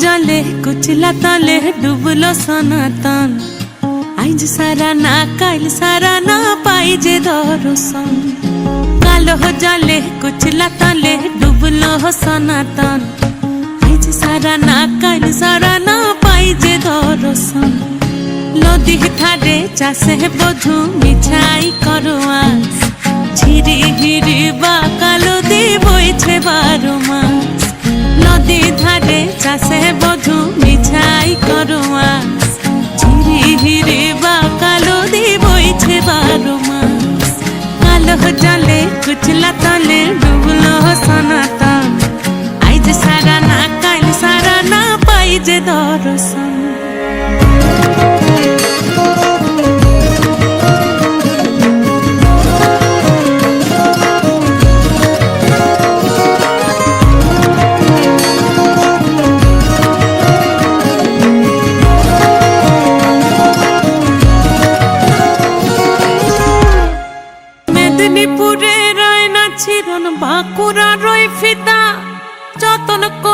জলে কুচলা তলে ডুবলো সনাতন আইজ সারা না কাইল সারা না পাই যে দর্শন কালো জলে কুচলা তলে ডুবলো সনাতন আইজ সারা না কাইল সারা না পাই যে দর্শন নদী ধারে চাষে বধু মিছাই করোয়াস যে দর্শন মেদিনীপুরে রয় না ছিরন বাঁকুড়া রয় ফিতা